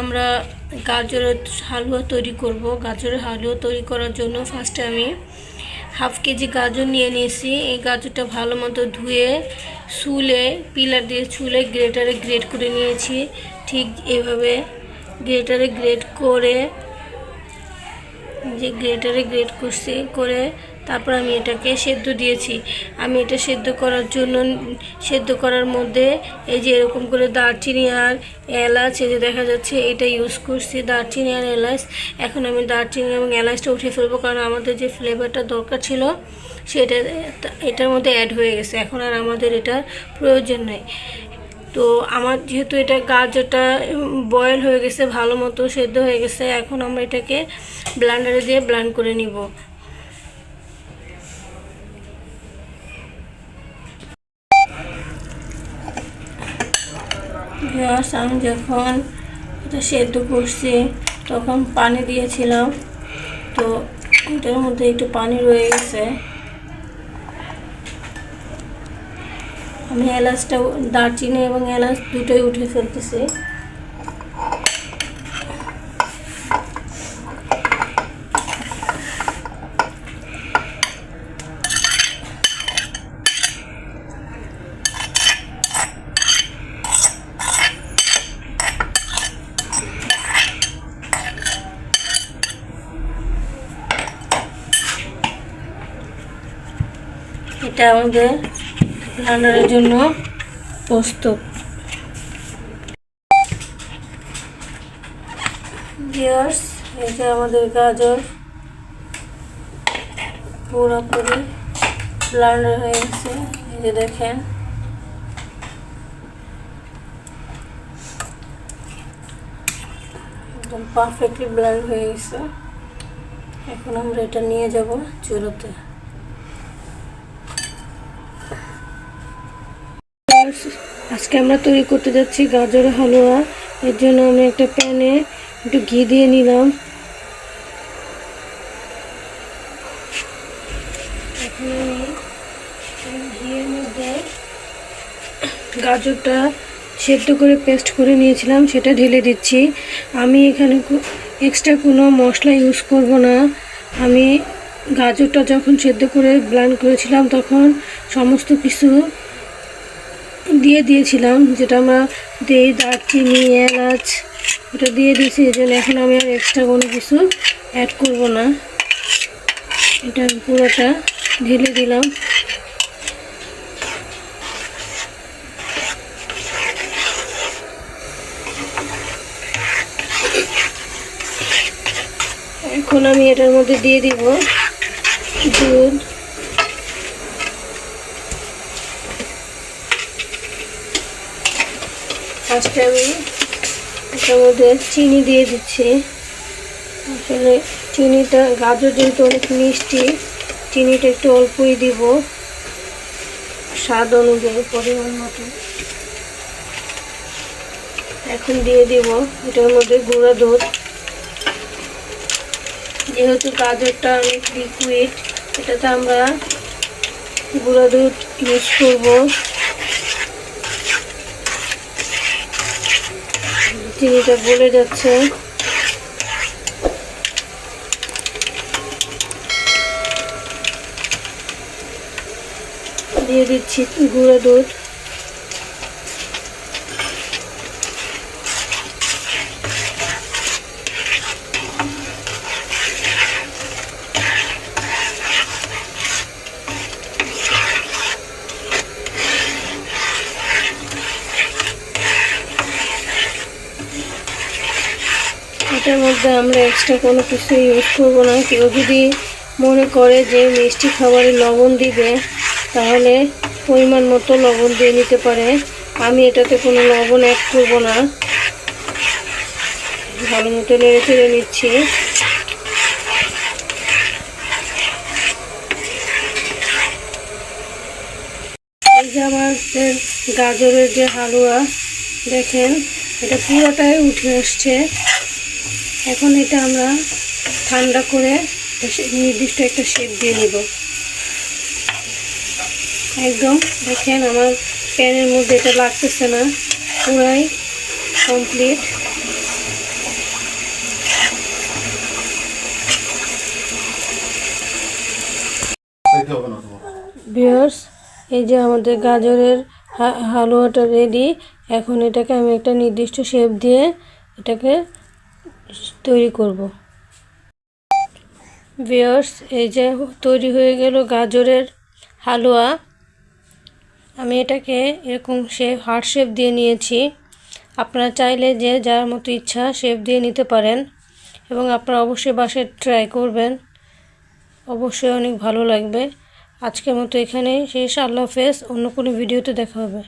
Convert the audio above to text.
আমরা গাজরের হালুয়া তৈরি করব। গাজরের হালুয়া তৈরি করার জন্য ফার্স্টে আমি হাফ কেজি গাজর নিয়ে নিয়েছি। এই গাজরটা ভালো মতো ধুয়ে শুলে পিলার দিয়ে ছুলে গ্রেটারে গ্রেট করে নিয়েছি। ঠিক এভাবে গ্রেটারে গ্রেট করে যে গ্রেটারে গ্রেট করছি, করে তারপর আমি এটাকে সেদ্ধ দিয়েছি। আমি এটা সেদ্ধ করার জন্য, সেদ্ধ করার মধ্যে এই যে এরকম করে দারচিনি আর এলাচ, এই যে দেখা যাচ্ছে এটা ইউজ করছি, দারচিনি আর এলাচ। এখন আমি দারচিনি এবং এলাচটা উঠে ফেলব, কারণ আমাদের যে ফ্লেভারটা দরকার ছিল, সেটা এটার মধ্যে অ্যাড হয়ে গেছে। এখন আর আমাদের এটার প্রয়োজন নেই। তো আমার যেহেতু এটা গাজরটা বয়েল হয়ে গেছে, ভালো মতো সেদ্ধ হয়ে গেছে, এখন আমরা এটাকে ব্লান্ডারে দিয়ে ব্লান্ড করে নিব। আমি যখন এটা সেদ্ধ করছি, তখন পানি দিয়েছিলাম। তো এটার মধ্যে একটু পানি রয়ে গেছে। আমি এলাচটা দারচিনি এবং এলাচ দুটোই উঠে ফেলতেছি। এটা আমাদের রান্নার জন্য প্রস্তুত। এটা আমাদের গাজর পুরোপুরি ব্লান্ডার হয়ে গেছে, এই যে দেখেন। একদম পারফেক্টলি ব্লান্ড হয়ে গেছে। এখন আমরা এটা নিয়ে যাব চুলোতে আজকে আমরা তৈরি করতে যাচ্ছি গাজর হালুয়া। এর জন্য আমি একটা প্যানে একটু ঘি দিয়ে নিলাম। গাজরটা সেদ্ধ করে পেস্ট করে নিয়েছিলাম, সেটা ঢেলে দিচ্ছি। আমি এখানে এক্সট্রা কোনো মশলা ইউজ করব না। আমি গাজরটা যখন সেদ্ধ করে ব্লান্ড করেছিলাম, তখন সমস্ত কিছু দিয়ে দিয়েছিলাম, যেটা আমরা দিই, দারচিনি, এলাচ, ওটা দিয়ে দিয়েছি, এই জন্য এখন আমি আর এক্সট্রা কোনো কিছু অ্যাড করব না। এটা পুরোটা ঢেলে দিলাম। এখন আমি এটার মধ্যে দিয়ে দিব দুধ। ফার্স্টে আমি এটার মধ্যে চিনি দিয়ে দিচ্ছি। আসলে চিনিটা, গাজর যেহেতু অনেক মিষ্টি, চিনিটা একটু অল্পই দিব। স্বাদ অনুযায়ী, পরিমাণ মতো। এখন দিয়ে দিব এটার মধ্যে গুঁড়া দুধ। যেহেতু গাজরটা অনেক লিকুইড এটাতে আমরা গুঁড়া দুধ ইউজ করব। চিনিটা গলে যাচ্ছে। দিয়ে দিচ্ছি গুঁড়ো দুধ। এটার মধ্যে আমরা এক্সট্রা কোনো কিছু ইউজ করব না। কেউ যদি মনে করে যে মিষ্টি খাবারে লবণ দিবে, তাহলে পরিমাণ মতো লবণ দিয়ে নিতে পারে। আমি এটাতে কোনো লবণ অ্যাড করব না। ভালো মতো নেড়ে চেড়ে নিচ্ছি। এই আমাদের গাজরের যে হালুয়া, দেখেন, এটা পুরোটাই উঠে আসছে। এখন এটা আমরা ঠান্ডা করে নির্দিষ্ট একটা শেপ দিয়ে নিব। একদম, দেখেন আমার প্যানের মধ্যে এটা লাগতেছে না, পুরাই কমপ্লিট বিয়ার্স এই যে আমাদের গাজরের হালুয়াটা রেডি এখন এটাকে আমি একটা নির্দিষ্ট শেপ দিয়ে এটাকে তৈরি করব। বিয়ার্স এই যে তৈরি হয়ে গেল গাজরের হালুয়া। আমি এটাকে এরকম শেপ হার্ট শেপ দিয়ে নিয়েছি। আপনারা চাইলে যে যার মতো ইচ্ছা শেপ দিয়ে নিতে পারেন এবং আপনারা অবশ্যই বাসায় ট্রাই করবেন। অবশ্যই অনেক ভালো লাগবে। আজকের মতো এখানেই। শেষ। আল্লাহ হাফেজ। অন্য কোনো ভিডিওতে দেখা হবে।